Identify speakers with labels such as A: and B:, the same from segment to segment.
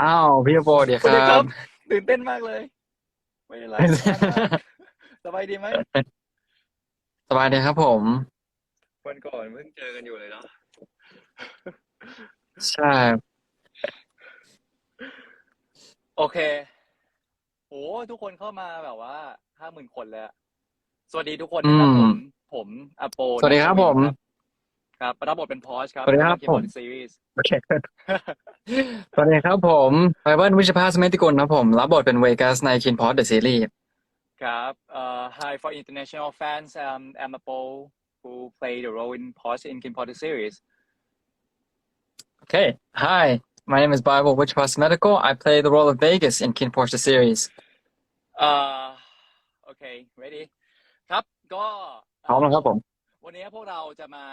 A: อ้าวพี่โบเดี๋ยวครั
B: สวัสดีครับ
A: บ
B: ตื่นเต้นมากเลย ไม่เป็นไรสบายมากสบายดีไหม
A: สบายดีครับผม
B: วันก่อนเพิ่งเจอกันอยู่เลยเนาะ
A: ใช่
B: โอเคโอ้ทุกคนเข้ามาแบบว่าห้าหมื่นคนเลยอะสวัสดีทุกคนนะครับ
A: อื
B: ผมมผมอโป
A: สวัสดีครับผม
B: ครับรับบทเป็นพอชครับ
A: สวัสดีครับผม
B: ซีรีส์
A: โอเค สวัสดีครับผมไบเบิลวิชภาสเมติกุลครับผม รับบทเป็นเวกัสในคินพอดเดอะซีรีส์
B: ครับเอ่อ Hi for international fans um, I'm Apo who played the role in Posh in Kim Potter series
A: Okay. Hi, my name is Bible Witchpass Medical. I play the role of Vegas in Kin Porsche series.
B: เอ่อโอเค ready ครับก็
A: พร้อมแล้วครับผม
B: วันนี้พวกเราจะมา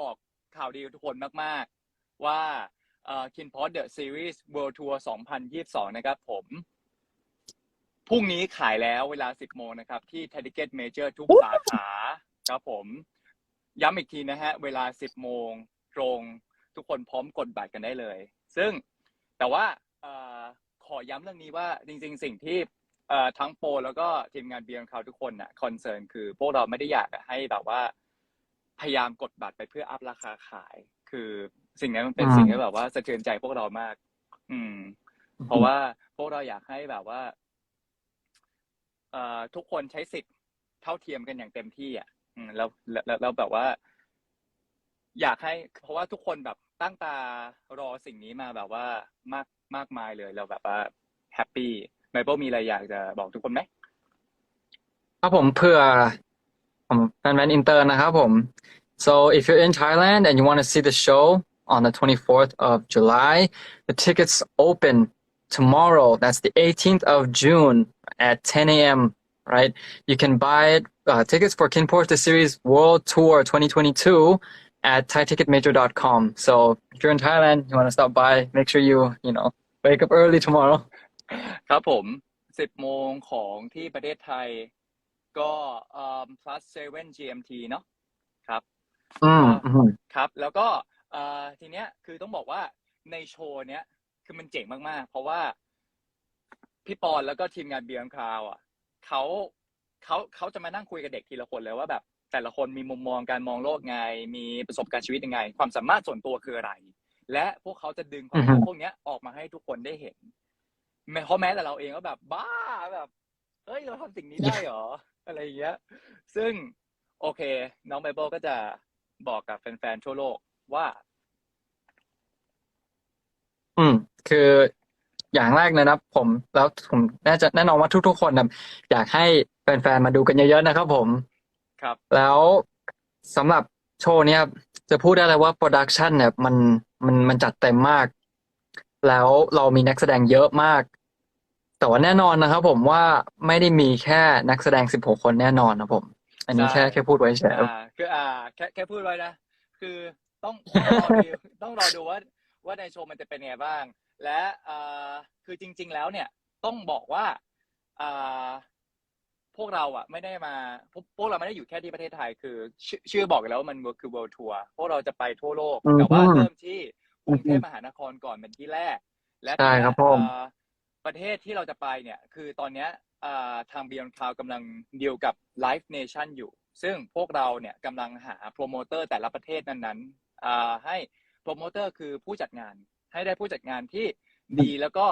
B: บอกข่าวดีกับทุกคนมาก ๆ ว่า เอ่อ Kin p o t The Series World Tour 2022 นะครับผมพรุ่งนี้ขายแล้วเวลา 10 โมงนะครับ ที่ t ท i c k e t Major ทุกสาขาครับผม ย้ำอีกทีนะฮะ เวลา 10 โมงตรงทุกคนพร้อมกดบัตรกันได้เลย ซึ่งแต่ว่าเออขอย้ำเรื่องนี้ว่าจริง ๆ สิ่งที่เออทั้งโปรแล้วก็ทีมงานเบียร์คาทุกคนน่ะคอนเซิร์นคือพวกเราไม่ได้อยากให้แบบว่า พยายามกดบัตรไปเพื่ออัพราคาขาย คือ สิ่งนั้นมันเป็น
A: อืม
B: สิ่งที่แบบว่าสะเทือนใจพวกเรามาก อืม เพราะว่าพวกเราอยากให้แบบว่าเอ่อทุกคนใช้สิทธิ์เท่าเทียมกันอย่างเต็มที่อะอืมแล้วแล้วแล้วแล้วแบบว่า อยากให้ เพราะว่าทุกคนแบบตั้งตารอสิ่งนี้มาแบบว่ามากมากมายเลยเราแบบว่าแฮปปี้ไมเปิลมีอะไรอยากจะบอกทุกคนไหม
A: ครับผมเพื่อผมแฟนๆอินเตอร์นะครับผม so if you're in Thailand and you want to see the show on the 24th of July the tickets open tomorrow that's the 18th of June at 10 a.m. right you can buy uh, tickets for Kin Porsche the series World Tour 2022 at thaiticketmajor.com so if you're in Thailand you want to stop by make sure you you know wake up early tomorrow
B: ครับผมสิบโมงของที่ประเทศไทย ก็เอ่อ plus seven GMT เนาะครับ
A: อืมอืม
B: ครับ แล้วก็ เอ่อทีเนี้ยคือต้องบอกว่าในโชว์เนี้ยคือมันเจ๋งมากๆ เพราะว่าพี่ปอนแล้วก็ทีมงานเบียร์คราวอะเขาเขาเขาจะมานั่งคุยกับเด็กทีละคนเลยว่าแบบ แต่ละคนมีมุมมองการมองโลกไง มีประสบการณ์ชีวิตยังไง ความสามารถส่วนตัวคืออะไร และพวกเขาจะดึงความรู้พวกเนี้ยออกมาให้ทุกคนได้เห็นแม้เพราะแม้แต่เราเองก็แบบ บ้าแบบเฮ้ยเราทำสิ่งนี้ได้เหรออะไรอย่างเงี้ย ซึ่งโอเค น้องไบเบิลก็จะบอกกับแฟนๆทั่วโลก ว่า
A: อืม คืออย่างแรกเลยนะผม แล้วผมน่าจะแน่นอนว่าทุก ๆ คนนะอยากให้แฟนๆมาดูกันเยอะๆนะครับผม
B: ครับ
A: แล้วสำหรับโชว์เนี้ยจะพูดได้เลยว่าโปรดักชันเนี่ยมันมันมันจัดเต็มมาก แล้วเรามีนักแสดงเยอะมาก แต่ว่าแน่นอนนะครับผมว่าไม่ได้มีแค่นักแสดงสิบหกคนแน่นอนนะผม อันนี้
B: ใช่
A: แค่แค่พูดไว้เฉย
B: อ่าคืออ่า แค่แค่พูดไว้นะ คือ ต้องต้องรอดูต้องรอดูว่าว่าในโชว์มันจะเป็นไงบ้าง และอ่าคือจริง ๆ แล้วเนี่ยต้องบอกว่าอ่าพวกเราอะไม่ได้มาพวกพวกเราไม่ได้อยู่แค่ที่ประเทศไทย คือชื่อชื่อบอกอยู่แล้วว่ามันคือ world tour พวกเราจะไปทั่วโลก
A: อืม
B: แต่ว่าเริ่มที่กรุงเทพมหานครก่อนเป็นที่แรก และ
A: ใช่ครับผม
B: อ่าประเทศที่เราจะไปเนี่ย คือตอนเนี้ยอ่าทาง Beyond Cloud กำลังดีลกับ Live Nation อยู่ ซึ่งพวกเราเนี่ยกำลังหาโปรโมเตอร์แต่ละประเทศนั้นๆอ่า ให้โปรโมเตอร์คือผู้จัดงาน ให้ได้ผู้จัดงานที่ดีแล้วก็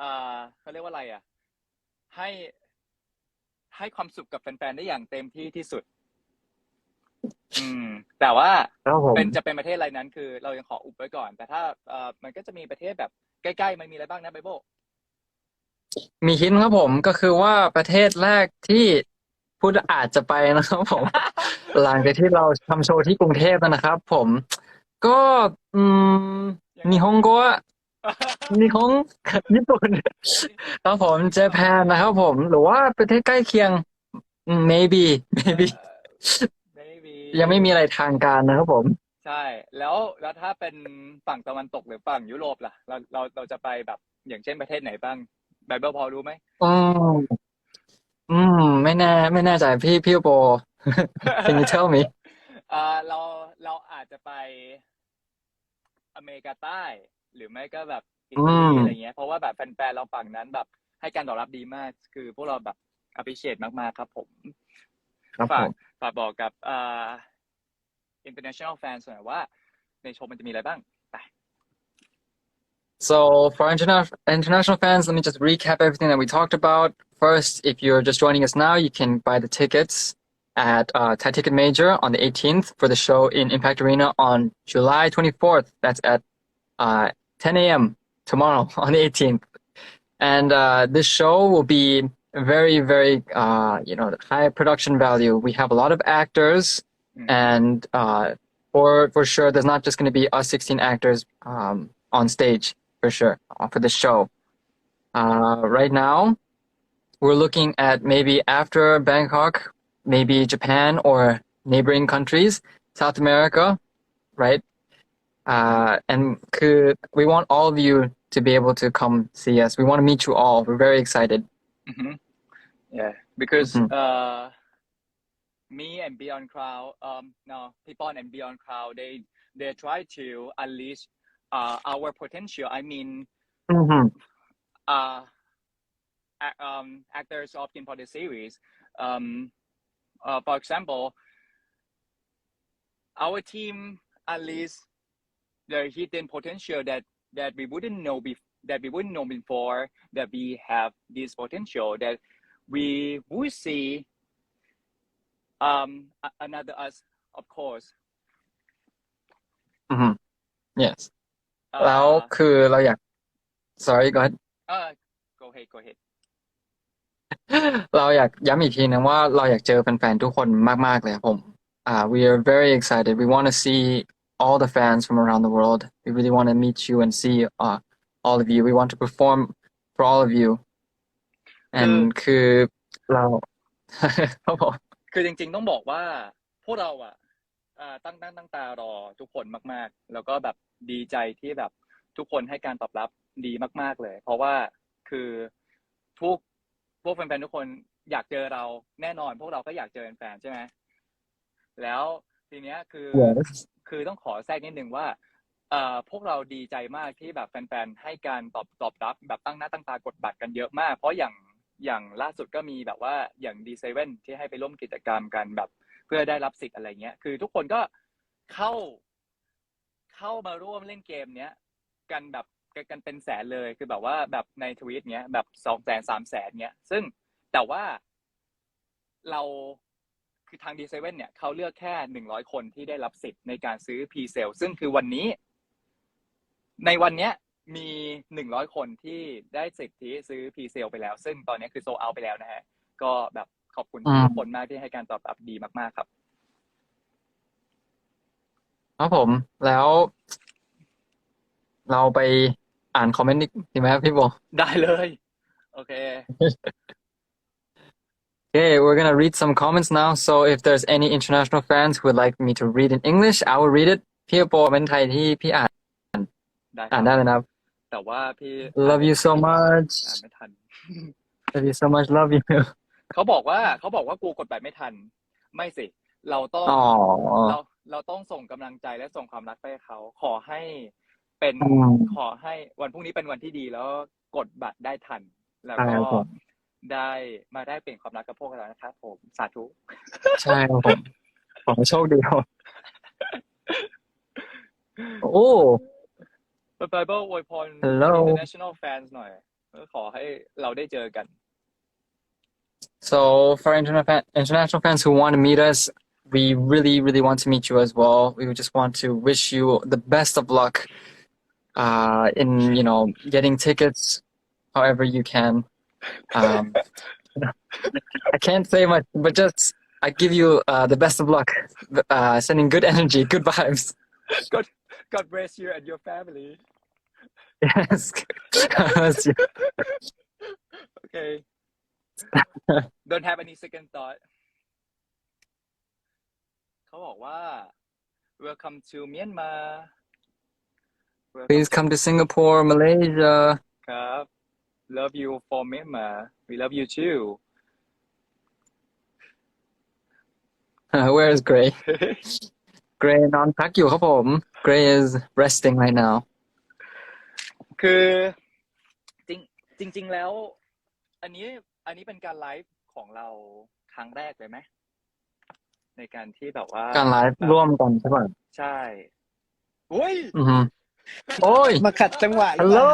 B: อ่าเขาเรียกว่าอะไรอะ ให้ให้ความสุขกับแฟนๆได้อย่างเต็มที่ที่สุด อืม แต่ว่า
A: ๆครับผม
B: เป็นจะเป็นประเทศอะไรนั้น คือ เรายังขออุบไว้ก่อน แต่ถ้าเอ่อมันก็จะมีประเทศแบบใกล้ๆมันมีอะไรบ้างนะไบโบ
A: มีฮินต์ครับผมก็คือว่าประเทศแรกที่ พูดอาจจะไปนะครับผม หลังจากที่เราทำโชว์ที่กรุงเทพนะครับ ผม ก็อืม
B: ยังไง
A: นิฮงโกะมีของญี่ปุ่นครับผมเจแปนนะครับผม หรือว่าประเทศใกล้เคียงอืม maybe maybe
B: ไม่มี
A: ยังไม่มีอะไรทางการนะครับผม
B: ใช่ แล้วแล้วถ้าเป็นฝั่งตะวันตกหรือฝั่งยุโรปล่ะ เราเราเราจะไปแบบอย่างเช่นประเทศไหนบ้างไบเบิลพอรู้ไหม
A: อืม อืม ไม่แน่ ไม่แน่ใจพี่พี่โบ can you tell me
B: อ่าเราเราอาจจะไปอเมริกาใต้ หรือไม่ก็แบบอิ
A: อื
B: ตาลี
A: ม
B: อะไรเงี้ย เพราะว่าแบบแฟนๆเราฝั่งนั้นแบบให้การตอบรับดีมาก คือพวกเราแบบ appreciate มากๆครับผม
A: ครับผ
B: ฝาก
A: ม
B: ฝากบอกกับอ่า international fans หน่อยว่า ในโชว์มันจะมีอะไรบ้างไป
A: So for international international fans, let me just recap everything that we talked about. First, if you're just joining us now, you can buy the tickets at uh, Thai Ticket Major on the 18th for the show in Impact Arena on July 24th. That's at uh, 10 a.m. tomorrow on the 18th. And uh, this show will be very, very, uh, you know, high production value. We have a lot of actors,
B: Mm.
A: and uh, for for sure, there's not just going to be us 16 actors um, on stage for sure uh, for the show. Uh, right now, we're looking at maybe after Bangkok, maybe Japan or neighboring countries, South America, right? Uh, and could, we want all of you to be able to come see us. We want to meet you all. We're very excited.
B: hmm Yeah, because
A: Mhm.
B: uh, me and Beyond Crowd, um, no, people and Beyond Crowd, they they try to unleash uh, our potential. I mean,
A: hmm
B: uh, um, actors often for the series. Um, uh, for example, our team unleash the hidden potential that that we wouldn't know bef- that we wouldn't know before that we have this potential that we would see um another us of course
A: hmm Yes.
B: เอ่อ
A: แล้วคือเราอยาก sorry go ahead
B: เออ go ahead go ahead
A: เราอยากย้ำอีกทีนึงว่าเราอยากเจอแฟนๆทุกคนมากๆเลยครับผม uh, we are very excited we want to see all the fans from around the world we really want to meet you and see uh, all of you we want to perform for all of you and คือเราครับผม
B: คือจริง ๆ ต้องบอกว่า พวกเราอะอ่า ตั้งตั้งตั้งตารอทุกคนมาก ๆ แล้วก็แบบดีใจที่แบบทุกคนให้การตอบรับดีมาก ๆ เลย เพราะว่าคือทุกพวกแฟนๆทุกคนอยากเจอเราแน่นอน พวกเราก็อยากเจอแฟนๆใช่ไหมแล้วทีเนี้ยคือ
A: yes
B: คือต้องขอแทรกนิดนึงว่าเอ่อพวกเราดีใจมากที่แบบแฟนๆให้การตอบตอบรับ แบบตั้งหน้าตั้งตากดบัตรกันเยอะมาก เพราะอย่างอย่างล่าสุดก็มีแบบว่าอย่างดีเซเว่นที่ให้ไปร่วมกิจกรรมกันแบบเพื่อได้รับสิทธิ์อะไรเงี้ย คือทุกคนก็เข้าเข้ามาร่วมเล่นเกมเนี้ยกันแบบกันเป็นแสนเลยคือแบบว่าแบบในทวีตเนี้ยแบบสองแสนสามแสนเนี้ย ซึ่งแต่ว่าเราคือทางดีเซเว่นเนี่ยเขาเลือกแค่หนึ่งร้อยคนที่ได้รับสิทธิ์ในการซื้อพีเซลซึ่งคือวันนี้ ในวันเนี้ยมีหนึ่งร้อยคนที่ได้สิทธิ์ซื้อพีเซลไปแล้ว ซึ่งตอนนี้คือโซเอาไปแล้วนะฮะ ก็แบบ ขอบคุณ
A: อืม
B: ทุกคนมากที่ให้การตอบรับดีมากๆครับ
A: ครับผม แล้ว เราไปอ่านคอมเมนต์ดีไหมครับพี่โบ
B: ได้เลย โอเค
A: Okay, we're gonna read some comments now. So if there's any international fans who would like me to read in English, I will read it. พี่โบเป็นไทยที่พี่อ่าน
B: ได้ค
A: อ่า
B: รั
A: น
B: บ
A: ได้เลยนะครับ
B: แต่ว่าพี่
A: Love you so
B: อ่าน
A: much.
B: ไม่ทัน
A: Love you so much. Love you.
B: เขาบอกว่าเขาบอกว่ากูกดบัตรไม่ทัน ไม่สิ เราต้อง
A: อ๋อ
B: เราเราต้องส่งกำลังใจและส่งความรักไปให้เขา ขอให้เป็น
A: อืม
B: ขอให้วันพรุ่งนี้เป็นวันที่ดีแล้วกดบัตรได้ทัน แล้ว
A: ใช่
B: ก็
A: ครับผม
B: ได้มาได้เปลี่ยนความรักกับพวกเรานะครับผมสาธุ
A: ใช่ครับผมขอให้โชคดีครับโอ้
B: ไบเบิลอวยพร
A: Hello
B: international fans หน่อยเออขอให้เราได้เจอกัน
A: So for interna- international fans who want to meet us, we really, really want to meet you as well. We just want to wish you the best of luck uh, in, you know, getting tickets however you can. Um, I can't say much, but just I give you uh, the best of luck, uh, sending good energy, good vibes.
B: God God bless you and your family
A: Yes.
B: Okay don't have any second thought เขาบอกว่า welcome to Myanmar Welcome
A: Please come to Singapore, Malaysia.
B: ครับ love you for Myanmar we love you too
A: Where is Gray? Gray นอนพักอยู่ครับผม Gray is resting right now.
B: คือจริงจริง ๆ แล้ว อันนี้ อันนี้เป็นการไลฟ์ของเราครั้งแรกเลยไหมในการที่แบบว่า
A: การไลฟ์ร่วมกันใช่ป่ะ
B: ใช่อุ้ย
A: อือฮึโอ้ย
C: มาขัดจังหวะหรือ
A: ฮัล
C: เป
A: โหล
C: ล่า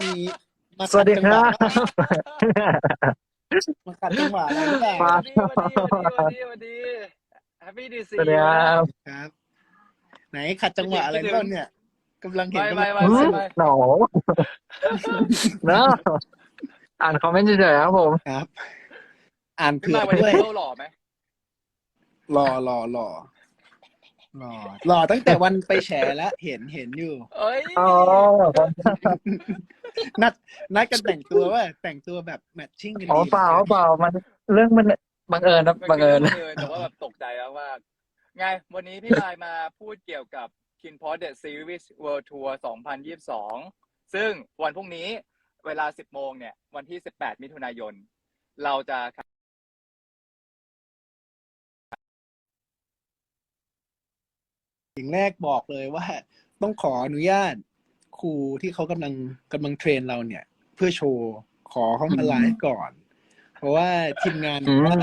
C: มีมา
A: สวัสดีครับ
C: มาขัดจังหวะอะไรหรือเปล่า
A: มา
B: วันดีวันดีวันดีวันดี Happy to
A: ส
B: see
A: วัสดี
B: you
A: ครับ
C: ครับ ไหนขัดจังหวะอะไรบ้างเนี่ยกำลังเห็น
B: ไม่
C: กำลัง
B: ไม่
A: อื
B: ไม่
A: ม no no อ่านคอมเมนต์เฉยๆครับผม
C: ครับ อ่าน
B: พี่
C: เผื่อ
B: มายวันนี้
C: ด้วย
B: โลหล่อไหม
C: รอรอรอรอรอตั้งแต่วันไปแฉแล้วเห็นเห็นอยู่
B: เอ้ย
A: อ๋อ
C: นัดนัดกันแต่งตัวว่า แต่งตัวแบบแมทชิ่งกัน
A: อ๋อ
C: ดี
A: เปล่าเปล่ามันเรื่องมันบังเอิญนะบังเอิญ
B: บังเอิญแต่ว่าแบบตกใจแล้วว่าไงวันนี้พี่มายมาพูดเกี่ยวกับ Kin p o d The Series World Tour 2022 ซึ่งวันพรุ่งนี้ เวลา 10 โมงเนี่ย วันที่ 18 มิถุนายน เราจะ
C: สิ่งแรกบอกเลยว่า ต้องขออนุญาตครูที่เขากำลังกำลังเทรนเราเนี่ย เพื่อโชว์ขอเขามาไลฟ์ก่อน เพราะว่าทีมงานบอกว่า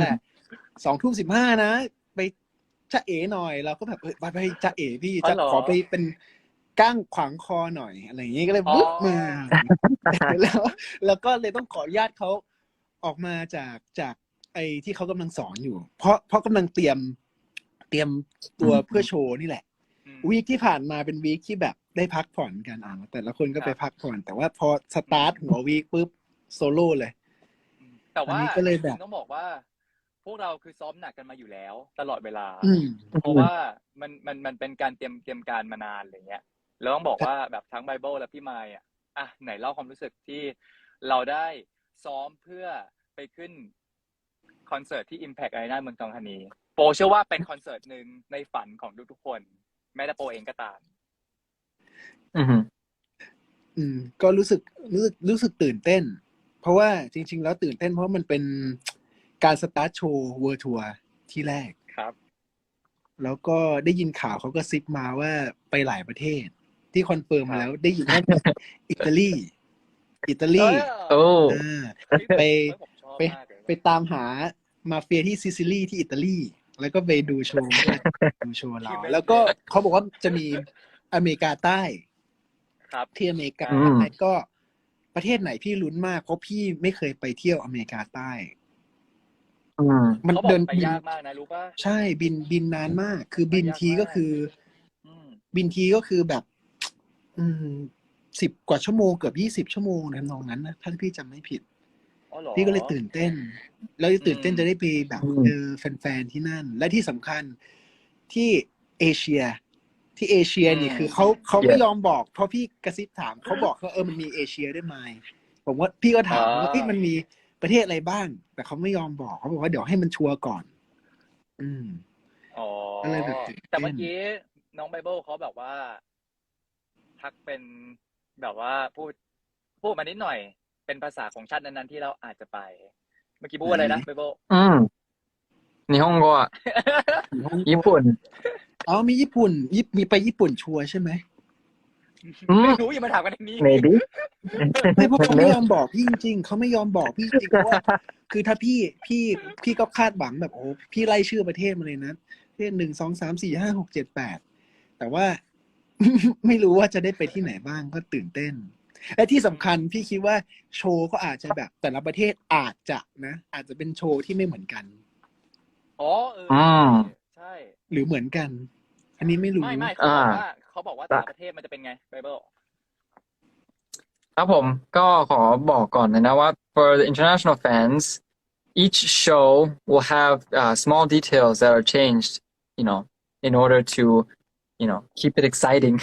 C: สองทุ่มสิบห้านะ ไปจะเอ๋หน่อย เราก็แบบเออไปไปจะเอ๋พี่
B: อ๋อ
C: จะ
B: เหรอ
C: ขอไปเป็น ก้างขวางคอหน่อยอะไรอย่างนี้ก็เลย
B: อ๋อ
C: บึ๊บมาแล้ว แล้วก็เลยต้องขออนุญาตเขาออกมาจากจากไอ้ที่เขากำลังสอนอยู่ เพราะเพราะกำลังเตรียมเตรียมตัวเพื่อโชว์นี่แหละ
B: อืม
C: วีคที่ผ่านมาเป็นวีคที่แบบได้พักผ่อนกันอะแต่ละคนก็ไป
B: ครับ
C: พักผ่อน แต่ว่าพอสตาร์ทหัววีคปุ๊บโซโล่เลย
B: แต่ว่า
C: อันนี้ก็เลยแบบ
B: จริงๆต้องบอกว่า พวกเราคือซ้อมหนักกันมาอยู่แล้ว ตลอดเวลา
C: อืม
B: เพราะว่ามันมันมันเป็นการเตรียมเตรียมการมานานอะไรเงี้ย แล้วต้องบอกว่าแบบทั้งไบเบิลและพี่มายอะอะไหนเล่าความรู้สึกที่เราได้ซ้อมเพื่อไปขึ้นคอนเสิร์ตที่ Impact Arena เมืองทองธานี โปรเชื่อว่าเป็นคอนเสิร์ตหนึ่งในฝันของทุกๆคน แม้แต่โปรเองก็ตาม
A: อือฮึ
C: อืม ก็รู้สึกรู้สึกรู้สึกตื่นเต้น เพราะว่าจริง ๆ แล้วตื่นเต้นเพราะมันเป็นการสตาร์ทโชว์เวอร์ทัวร์ที่แรก
B: ครับ
C: แล้วก็ได้ยินข่าวเขาก็ซิปมาว่าไปหลายประเทศ ที่คอนเฟิร์มมาแล้วได้ยินว่าอิตาลี อิตาลี
A: โอ้
C: อ่า
B: ไป
C: ไป
B: ผมชอบ
C: ไป
B: มากเลย
C: ไปตามหามาเฟียที่ซิซิลีที่อิตาลี แล้วก็ไปดูโชว์ด้วยดูโชว์เราแล้วก็เขาบอกว่าจะมีอเมริกาใต้
B: ครับ
C: ที่อเมริกา
A: อืม
C: ใต้ก็ประเทศไหนพี่ลุ้นมาก เพราะพี่ไม่เคยไปเที่ยวอเมริกาใต้
A: อืม
C: มัน
B: เขาบอก
C: เดิน
B: ไป
C: บิน
B: ยากมากนะรู้ป่ะ
C: ใช่บินบินนานมาก คือบิน
B: ไปยาก
C: ทีก็
B: มาก
C: คือ
B: อืม
C: บินทีก็คือแบบอืม สิบกว่าชั่วโมงเกือบยี่สิบชั่วโมงในทำนองนั้นนะถ้าพี่จำไม่ผิด
B: อ๋อเหรอ
C: พี่ก็เลยตื่นเต้น แล้วตื่นเต้น
B: อืม
C: จะได้ไปแบบ
A: อืม
C: เจอแฟนๆที่นั่น และที่สำคัญที่เอเชีย ที่เอเชียนี่คือเขาเขาไม่ยอมบอก เพราะพี่กระซิบถามเขาบอกว่าเออมันมีเอเชียด้วยไหมผมว่าพี่ก็ถามว่าเอ้ยมันมีประเทศอะไรบ้าง แต่เขาไม่ยอมบอกเขาบอกว่าเดี๋ยวให้มันชัวร์ก่อน อืม
B: อ๋อ
C: ก็เลยแบบตื่นเต้น
B: แต่เมื่อกี้น้องไบเบิลเขาแบบว่า ทักเป็นแบบว่าพูดพูดมานิดหน่อย เป็นภาษาของชาตินั้นๆที่เราอาจจะไป เมื่อกี้พูดอะไรนะไบเบิล
A: อืมนิฮงโกะญี่ปุ่น
C: อ๋อมีญี่ปุ่นยิปมีไปญี่ปุ่นชัวร์ใช่ไหม
A: อืม
B: ไม่รู้อย่ามาถามกันอย่างนี้
A: maybe
C: ไม่เพราะเขาไม่ยอมบอกพี่จริงๆเขาไม่ยอมบอกพี่จริงๆเพราะว่าคือถ้าพี่พี่พี่ก็คาดหวังแบบโอ้พี่ไล่ชื่อประเทศมาเลยนะประเทศหนึ่งสองสามสี่ห้าหกเจ็ดแปดแต่ว่า ไม่รู้ว่าจะได้ไปที่ไหนบ้างก็ตื่นเต้น และที่สำคัญพี่คิดว่าโชว์ก็อาจจะแบบแต่ละประเทศอาจจะนะ อาจจะเป็นโชว์ที่ไม่เหมือนกัน
B: อ๋อเออ
A: อืม
B: ใช่
C: หรือเหมือนกัน อันนี้ไม่รู้
B: ไม่ไม่เขาบอก
A: อ่า
B: ว่าเขาบอกว่าแต่ละประเทศมันจะเป็นไงไบเบิล
A: ครับผมก็ขอบอกก่อนเลยนะว่า for the international fans each show will have uh, small details that are changed you know in order to you know keep it exciting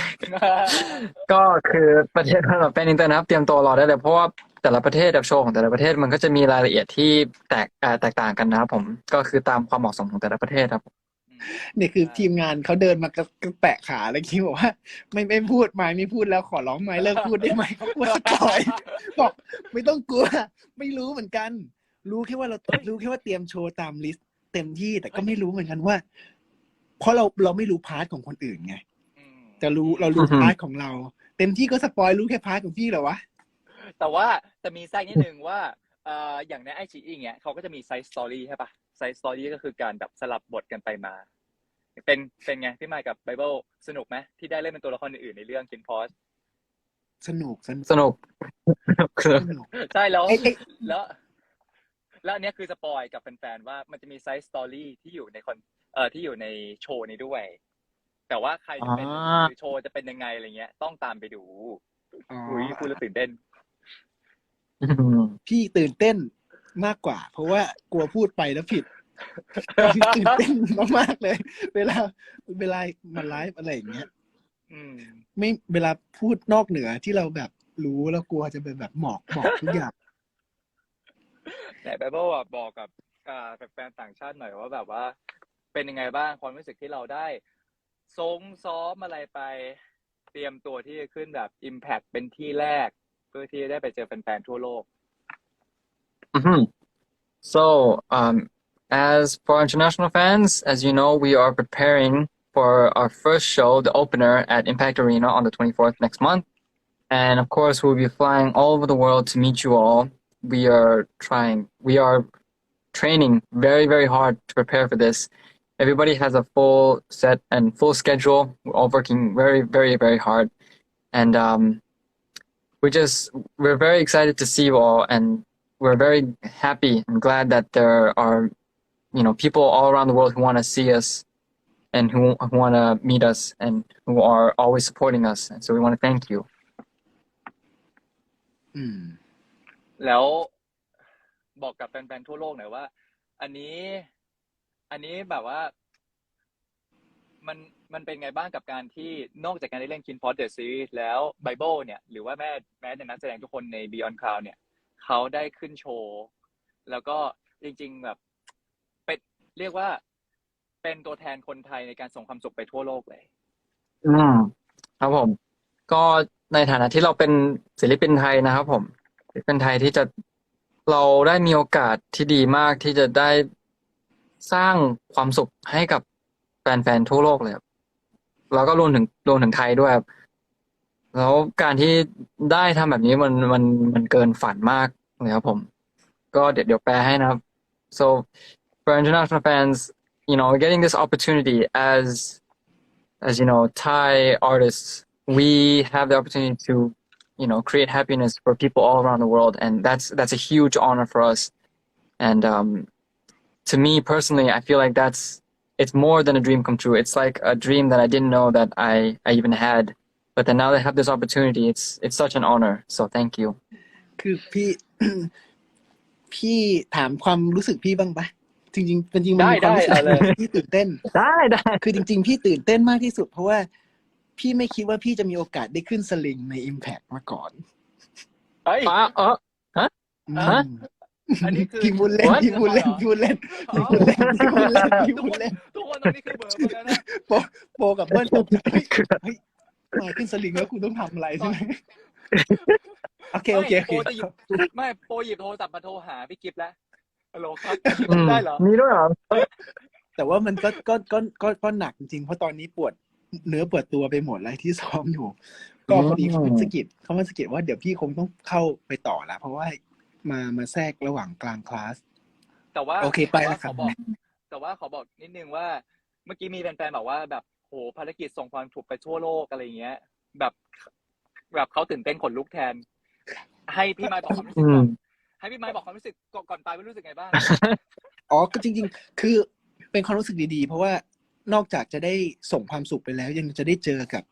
A: ก็คือประเทศสำหรับแฟนอินเตอร์นะครับเตรียมตัวรอได้เลยเพราะว่าแต่ละประเทศแบบโชว์ของแต่ละประเทศมันก็จะมีรายละเอียดที่แตกแตกต่างกันนะครับผมก็คือตามความเหมาะสมของแต่ละประเทศครับ
C: เนี่ยคือทีมงานเขาเดินมากระแปะขาแล้วคิดบอกว่า ไม่ไม่พูดไม่ไม่พูดแล้วขอร้องไม่เลิกพูดได้ไหมเขากลัวสปอยบอกไม่ต้องกลัว ไม่รู้เหมือนกัน รู้แค่ว่าเรารู้แค่ว่าเตรียมโชว์ตามลิสต์เต็มที่แต่ก็ไม่รู้เหมือนกันว่า เพราะเราเราไม่รู้พาร์ทของคนอื่นไง
B: อืม
C: จะรู้เรารู้
A: อือฮึ
C: พาร์ทของเรา เต็มที่ก็สปอยรู้แค่พาร์ทของพี่เหรอวะ
B: แต่ว่าจะมีแทรกนิดนึงว่าเอ่ออย่างในไอชีอีเงี้ยเขาก็จะมีไซส์สตอรี่ใช่ปะไซส์สตอรี่ก็คือการแบบสลับบทกันไปมา เป็นเป็นไงพี่ไมค์กับไบเบิลสนุกไหมที่ได้เล่นเป็นตัวละครอื่นๆในเรื่องคินพอส
C: สนุกสนุก
A: สนุก
C: สนุก
B: ใช่แล้ว
C: ไอ้ไอ้
B: แล้วแล้วอันเนี้ยคือสปอยกับแฟนๆว่ามันจะมีไซส์สตอรี่ที่อยู่ในคอน เอ่อที่อยู่ในโชว์นี้ด้วย แต่ว่าใครจะเป็น
A: อ่า
B: หรือโชว์จะเป็นยังไงอะไรเงี้ย ต้องตามไปดู
C: อ๋อ
B: อุ้ยพูดแล้วตื่นเต้น
A: อืม
C: พี่ตื่นเต้นมากกว่า เพราะว่ากลัวพูดไปแล้วผิดตื่นเต้นมากๆเลย เวลาเวลามาไลฟ์อะไรอย่างเงี้ย
B: อืม
C: ไม่เวลาพูดนอกเหนือที่เราแบบรู้แล้วกลัวจะเป็นแบบหมอกหมอกทุกอย่าง
B: แต่ไบเบิลอะบอกกับอ่าแฟนๆต่างชาติหน่อยว่าแบบว่า เป็นยังไงบ้างความรู้สึกที่เราได้ทรงซ้อมอะไรไป เตรียมตัวที่จะขึ้นแบบ Impact เป็นที่แรก เพื่อที่จะได้ไปเจอแฟนๆทั่วโลก
A: Mhm. So, um, as for international fans, as you know, we are preparing for our first show, the opener at Impact Arena on the 24th next month. And of course, we'll be flying all over the world to meet you all. We are trying, we are training very, very hard to prepare for this. Everybody has a full set and full schedule. We're all working very, very, very hard. And um, we just, we're very excited to see you all and we're very happy and glad that there are, you know, people all around the world who want to see us and who, who want to meet us and who are always supporting us. And so we want to thank you.
C: อืม
B: แล้วบอกกับแฟนๆทั่วโลกหน่อยว่า อันนี้ อันนี้แบบว่า มันมันเป็นไงบ้างกับการที่นอกจากการได้เล่น Kin p o t The Series แล้วไบเบิลเนี่ย หรือว่าแม่แม้แต่นักแสดงทุกคนใน Beyond Cloud เนี่ย เขาได้ขึ้นโชว์ แล้วก็จริง ๆ แบบเป็นเรียกว่าเป็นตัวแทนคนไทยในการส่งความสุขไปทั่วโลกเลย
A: อืมครับผม ก็ในฐานะที่เราเป็นศิลปินไทยนะครับผมศิลปินไทยที่จะเราได้มีโอกาสที่ดีมากที่จะได้ สร้างความสุขให้กับแฟนๆทั่วโลกเลยครับแล้วก็รวมถึงรวมถึงไทยด้วยครับแล้วการที่ได้ทำแบบนี้มันมันมันเกินฝันมากเลยครับผม ก็เดี๋ยวเดี๋ยวแปลให้นะครับ so for international fans you know getting this opportunity as as you know Thai artists we have the opportunity to you know create happiness for people all around the world and that's that's a huge honor for us and um to me personally I feel like that's it's more than a dream come true it's like a dream that I didn't know that I I even had but then now that I have this opportunity it's it's such an honor so thank you
C: คือพี่ พี่ถามความรู้สึกพี่บ้างปะจริงๆเป็นจริงๆมันมีความรู้สึก
B: ได้ได้เอาเลย
C: พี่ตื่นเต้น
A: ได้ได้
C: คือจริง ๆ พี่ตื่นเต้นมากที่สุด เพราะว่าพี่ไม่คิดว่าพี่จะมีโอกาสได้ขึ้นสลิงใน Impact มาก่อน
B: เฮ้ย
A: ป้าเออ
C: อืม
A: ฮะ
B: อันนี้คือ
C: พี่พูดเล่น
A: What?
C: พี่พูดเล่นพี่พูดเล่นพี่พูดเล่นพี่พูดเล่นพี่พูดเล่น
B: ทุกคนตรงนี้คือเบอร์หมดแล้วนะ
C: โปโปกับเบิ้ลตกใจเฮ้ยเฮ้ยมาขึ้นสลิงแล้วคุณต้องทำอะไรใช่ไหมโอเคโอเคโอเค
B: ไม่โปรจะหยิบไม่โปรหยิบโทรศัพท์มาโทรหาพี่กิฟต์แล้วฮัลโหลครับ
A: อืม
B: ได้เหรอ
A: มีด้วยเหรอ
C: แต่ว่ามันก็ก็ก็ก็ก็หนักจริงๆเพราะตอนนี้ปวดเนื้อปวดตัวไปหมดเลยที่ซ้อมอยู่ ก็พอดีเขามาสะกิดเขามาสะกิดว่าเดี๋ยวพี่คงต้องเข้าไปต่อแล้วเพราะว่า มามาแทรกระหว่างกลางคลาส
B: แต่ว่า
C: โอเคไปแล้ว
B: แต่
C: ครับ
B: ว่าขอบอกแต่ว่าขอบอกนิดนึงว่า เมื่อกี้มีแฟนๆบอกว่าแบบโหภารกิจส่งความถูกไปทั่วโลกอะไรเงี้ย แบบแบบเขาตื่นเต้นขนลุกแทน ให้พี่ไม้บอกความรู้สึก
A: อื
B: ก่อ
A: ม
B: นให้พี่ไม้บอกความรู้สึกก่อนก่อนไปว่ารู้สึกไงบ้าง
C: อ๋อก็จริง ๆ คือเป็นความรู้สึกดีๆ เพราะว่านอกจากจะได้ส่งความสุขไปแล้ว ยังจะได้เจอกับ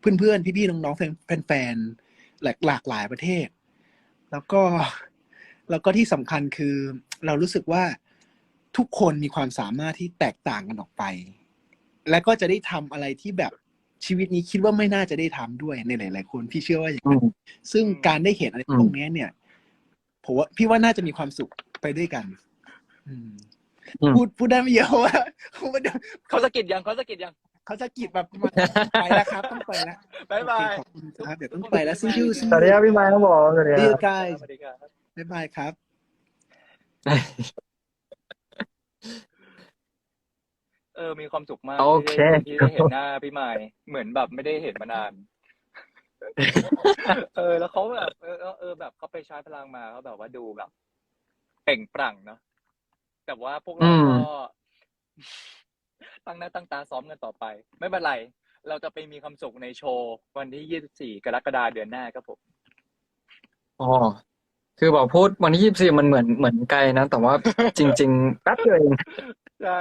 C: เพื่อนๆ พี่ๆ น้องๆ แฟนๆ หลากหลากหลายประเทศ แล้วก็ แล้วก็ที่สำคัญคือเรารู้สึกว่าทุกคนมีความสามารถที่แตกต่างกันออกไป และก็จะได้ทำอะไรที่แบบชีวิตนี้คิดว่าไม่น่าจะได้ทำด้วยในหลาย ๆ คนพี่เชื่อว่าอย่าง
A: อื
C: นั้น
A: ม
C: ซึ่งการได้เห็นอะไร
A: อืม
C: พวกเนี้ยเนี่ยผมว่าพี่ว่าน่าจะมีความสุขไปด้วยกันอืม
A: อืม
C: พูดพูดได้ไม่เยอะเพราะว่าเพราะว่าเดี๋ยว
B: เขาสะกิดยังเขาสะกิดยัง
C: เขาจะกีดแบบมาไปแล้วครับ ต้องไปแล้ว
B: บ๊ายบาย
C: โอเคขอบคุณครับเดี๋ยวต้องไปแล้ว see you see
A: สวัสดีครับพี่ไมค์ครับผมสวัสดีค
C: see
A: รั
C: you
A: บ
C: guys
B: สวัสดีครับ
C: บ๊ายบายครับ
B: เออ มีความสุขมาก
A: โอเค
B: ที่ได้ที่ได้เห็นหน้าพี่ใหม่เหมือนแบบไม่ได้เห็นมานาน เออ แล้วเขาแบบเออเออเออแบบเขาไปชาร์จพลังมาเขาแบบว่าดูแบบเปล่งปลั่งเนาะแต่ว่าพวกเรา
A: อืม
B: ก็ ตั้งหน้าตั้งตาซ้อมกันต่อไป ไม่เป็นไร เราจะไปมีความสุขในโชว์ วันที่ 24 กรกฎาคมเดือนหน้าครับผม
A: อ๋อ คือบอกพูดวันที่ยี่สิบสี่มันเหมือนเหมือนไกลนะ แต่ว่าจริง ๆ แป๊บเดียวเอง
B: ใช่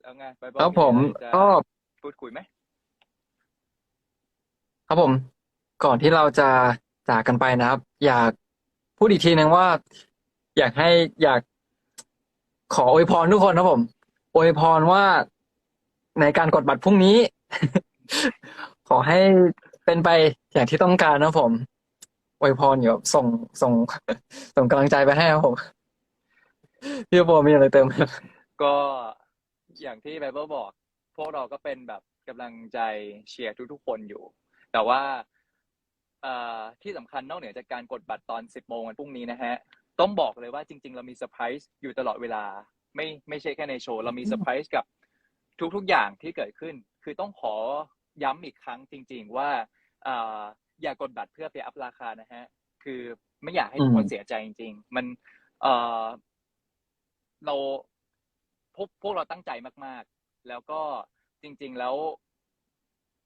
B: แล้วไงไปบอก
A: ครับผม
B: จะ
A: ก็
B: พูดคุยไหม
A: ครับผม ก่อนที่เราจะจากกันไปนะครับ อยากพูดอีกทีหนึ่งว่า อยากให้อยากขออวยพรทุกคนครับผมอวยพรว่าในการกดบัตรพรุ่งนี้ ขอให้เป็นไปอย่างที่ต้องการนะครับผม อวยพรอยู่ส่งส่งส่งกำลังใจไปให้ครับผมพี่โบมีอะไรเติมไหม
B: ก็อย่างที่ไบเบิลบอก พวกเราก็เป็นแบบกำลังใจเชียร์ทุกๆคนอยู่ แต่ว่าเอ่อที่สำคัญนอกเหนือจากการกดบัตรตอน 10 โมงวันพรุ่งนี้นะฮะ ต้องบอกเลยว่าจริง ๆ เรามีเซอร์ไพรส์อยู่ตลอดเวลา ไม่ไม่ใช่แค่ในโชว์ เรามีเซอร์ไพรส์กับทุกๆอย่างที่เกิดขึ้น คือต้องขอย้ำอีกครั้งจริง ๆ ว่าเอ่ออย่ากดบัตรเพื่อไปอัพราคานะฮะ คือไม่อยากให้ทุกคน
A: อืม
B: เสียใจจริง ๆ มัน เอ่อเราพวกพวกเราตั้งใจมาก ๆ แล้วก็จริง ๆ แล้ว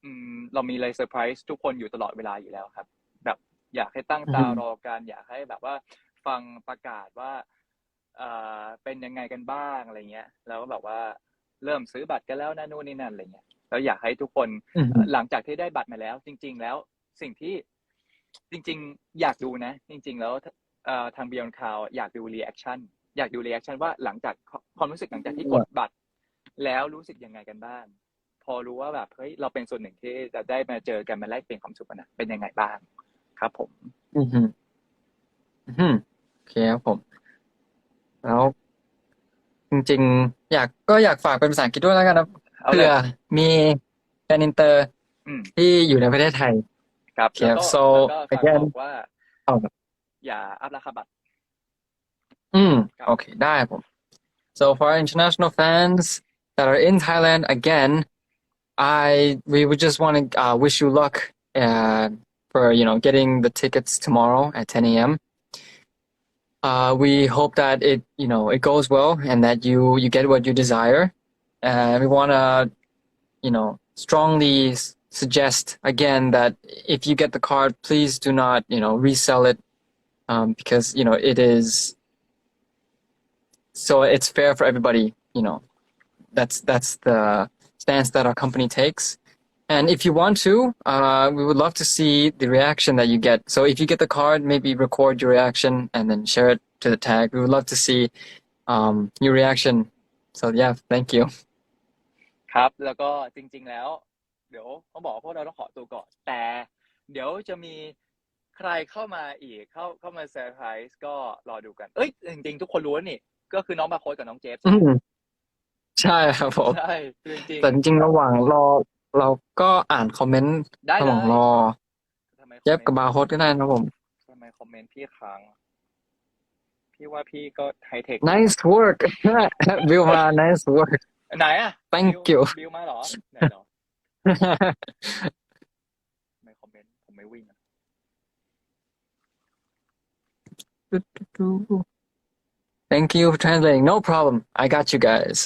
B: อืมเรามีอะไรเซอร์ไพรส์ทุกคนอยู่ตลอดเวลาอยู่แล้วครับ แบบอยากให้ตั้งตารอการอยากให้แบบว่า ฟังประกาศว่าเอ่อเป็นยังไงกันบ้างอะไรเงี้ย แล้วก็แบบว่าเริ่มซื้อบัตรกันแล้วนะนู่นนี่นั่นอะไรเงี้ยแล้วอยากให้ทุกคน
A: อืม
B: หลังจากที่ได้บัตรมาแล้ว จริง ๆ แล้ว สิ่งที่จริง ๆ อยากดูนะ จริง ๆ แล้วเอ่อทาง Beyond Cloud อยากดูรีแอคชั่นอยากดูรีแอคชั่นว่าหลังจากความรู้สึกหลังจากที่กดบัตร แล้วรู้สึกยังไงกันบ้าง พอรู้ว่าแบบเฮ้ยเราเป็นส่วนหนึ่งที่จะได้มาเจอกันมาแลกเปลี่ยนความสุขกันนะเป็นยังไงบ้างครับ ผม
A: อืมฮึอืมฮึโอเคครับผม แล้ว จริง ๆ อยากก็อยากฝากเป็นภาษาอังกฤษด้วยแล้วกันนะ
B: เอาเลย
A: เผื่อมีแฟนอินเตอร์
B: อืม
A: ที่อยู่ในประเทศไทย
B: ครับ
A: ครับ
B: แล้วก็
A: so
B: แล้วก็ฝาก
A: again
B: บอกว่า
A: เอา
B: อย่าอัพราคาบัตร
A: อืม
B: ครับ
A: โอเค ได้ผม so for our international fans that are in Thailand again I we would just want to uh, wish you luck uh, for you know getting the tickets tomorrow at 10 a.m. Uh, we hope that it you know it goes well and that you you get what you desire. And we want to you know strongly s- suggest again that if you get the card, please do not you know resell it um, because you know it is so it's fair for everybody. You know that's that's the stance that our company takes. And if you want to, uh, we would love to see the reaction that you get. So if you get the card, maybe record your reaction and then share it to the tag. We would love to see um, your reaction. So yeah, thank you.
B: ครับ แล้วก็จริง ๆ แล้ว เดี๋ยวเขาบอกว่าพวกเราต้องขอตัวก่อน แต่เดี๋ยวจะมีใครเข้ามาอีกเข้าเข้ามาเซอร์ไพรส์ก็รอดูกัน เอ้ยจริงๆ ทุกคนรู้แล้วนี่ ก็คือน้องมาโค้ดกับน้องเจฟ
A: อืมใช่ครับผม
B: ใช่คือจริง
A: แต่จริงๆระหว่างรอ เราก็อ่านคอมเมนต์
B: ๆได้
A: ระห
B: เล
A: ว่าง
B: ย
A: รอ
B: ทำไม
A: เย็บกับบาร์โค้ดก็ได้นะครับผม
B: ทำไมคอมเมนต์พี่ค้างพี่ว่าพี่ก็ไฮเทค
A: nice work วิวมา nice work
B: ไหนอะ
A: thank
B: บิ
A: you
B: วบิวมาเหรอไหนเหรอ ทำไมคอมเมนต์ผมไม่วิ่งอะ
A: Thank you for translating. No problem. I got you guys.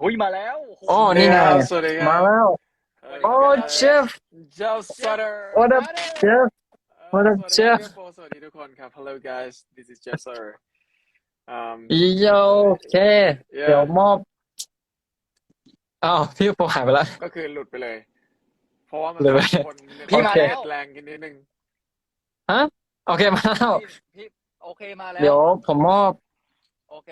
B: หุยมาแล้วโโห
A: อ๋อนี่ไง
D: สวัสดีค
A: มา
D: รับ
A: แล้ว
D: สวัสดี
A: โอ้
D: ครับ
A: เชฟ
D: เจ้าซัตเตอร์
A: What up Jeff What up,
D: สวัสดีครับ
A: Jeff?
D: พี่โปสวัสดีทุกคนครับ Hello guys this is Jeff Sutter um
A: โยโอเค เดี๋ยวมอบอ้าวพี่โปหายไปแล้ว
D: ก็คือหลุดไปเลย เพราะว่ามัน
A: หลุดไป
D: คน
B: พี่มาแล้ว
D: แรงกันนิดนึง
A: ฮะโอเคมาแล้ว
B: พี่พี่โอเคมาแล้ว
A: เดี๋ยวผมมอบ
B: โอโอเค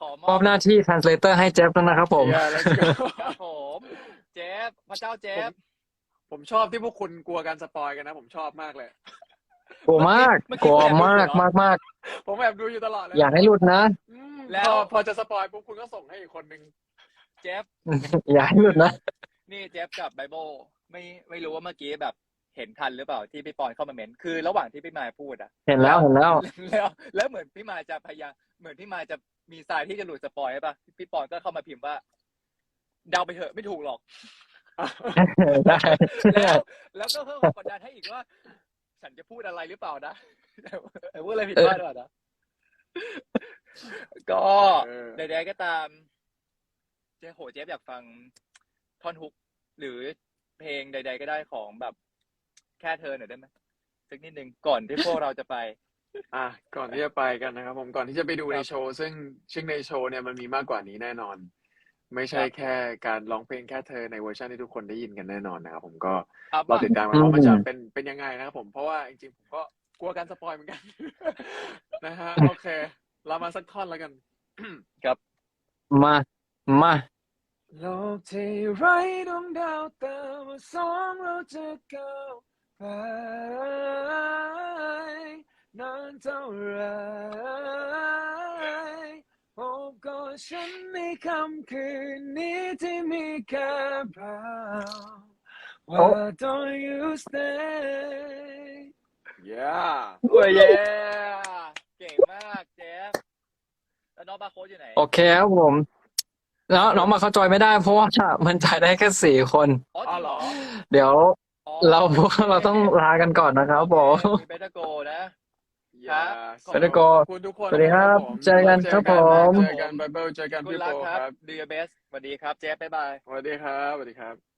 B: ขอม
A: มอบหน้าที่ translator ให้เจฟแล้วนะครับผม
D: Yeah, let's go
B: ครับผมเจฟพระเจ้าเจฟ
D: ผมชอบที่พวกคุณกลัวการสปอยกันนะ ผมชอบมากเลย
A: กลัวมาก
B: เมื่อกี้
A: กลัว
B: เมื่อกี้
A: มาก
B: แอบดูอยู่เหรอ
A: มากมาก
D: ผมแอบดูอยู่ตลอดเลย
A: อย่าให้หลุดนะ
D: อืม
B: แล้ว
D: พอพอจะสปอยปุ๊บคุณก็ส่งให้อีกคนนึง
B: เจฟ
A: อย่าให้หลุดนะ
B: นี่เจฟกับไบเบิลไม่ไม่รู้ว่าเมื่อกี้แบบเห็นทันหรือเปล่าที่พี่ปอนเข้ามาเม้นคือระหว่างที่พี่มายพูดอะ
A: เห็นแล้วเห็นแล้ว
B: แล้วแล้วเหมือนพี่มายจะพยายามเหมือนพี่มายจะมีสายที่จะหลุดสปอยใช่ปะพี่ปอนก็เข้ามาพิมพ์ว่า เดาไปเถอะไม่ถูกหรอก
A: ได้
B: แล้วแล้วก็เพิ่มความกดดันให้อีกว่า ฉันจะพูดอะไรหรือเปล่านะแต่พูดอะไรผิดพลาดหรือเปล่านะก็
D: เออ
B: ใดๆก็ตามเจ๊โหเจ๊บอยากฟังท่อนฮุก หรือเพลงใด ๆ ก็ได้ของแบบแค่เธอหน่อยได้ไหมสักนิดหนึ่งก่อนที่พวกเราจะไป
D: อะก่อนที่จะไปกันนะครับ ผมก่อนที่จะไปดู
B: ครับ
D: ในโชว์ ซึ่งซึ่งในโชว์เนี่ยมันมีมากกว่านี้แน่นอน ไม่ใช่
B: ครับ
D: แค่การร้องเพลงแค่เธอในเวอร์ชันที่ทุกคนได้ยินกันแน่นอนนะครับผมก็
B: ครับ
D: เราติดตามกัน
A: อืม
D: ว่ามันจะเป็นเป็นยังไงนะครับผมเพราะว่าจริงๆผมก็กลัวการสปอยเหมือนกัน นะฮะโอเค เรามาสักท่อนแล้วกัน
A: มามา
D: โลกที่ไร้ดวงดาวแต่ว่าสองเราจะก้าวไปนานเท่าไหรโอบ กอดฉันในค่ำคืนนี้ที่มีแค่เราว่า don't you stay yeah
B: โอ้ยเย้เก่งมากเจฟแล้วน้องบาโค้ดอยู่ไหน
A: โอเคครับผม แล้วน้องมาเข้าจอยไม่ได้เพราะว่ามันจ่ายได้แค่สี่คน
B: อ๋อจ
D: อ๋อ
B: ริง
D: เห
B: เห
D: ร
B: ร
D: อ
B: อ
A: เดี๋ยว
B: อ๋อ
A: เราพวกเราต้องลากันก่อนนะครับผม
B: มีเบตโกนะ
D: yeah
B: ขอบ
A: ไปด้วยก่อน
D: ขอบคุณทุกคน
A: สวัสดีครับ
D: ผม
A: เจอกันครับผม
D: เจอกันไบเบิลเจอกัน
B: กุ
D: พี่
B: ลั
D: โป
B: กค
D: ค
B: รั
D: รั
B: บบ do your best สวัสดีครับเจฟบ๊ายบาย
D: สวัสดีครับสวัสดีครับ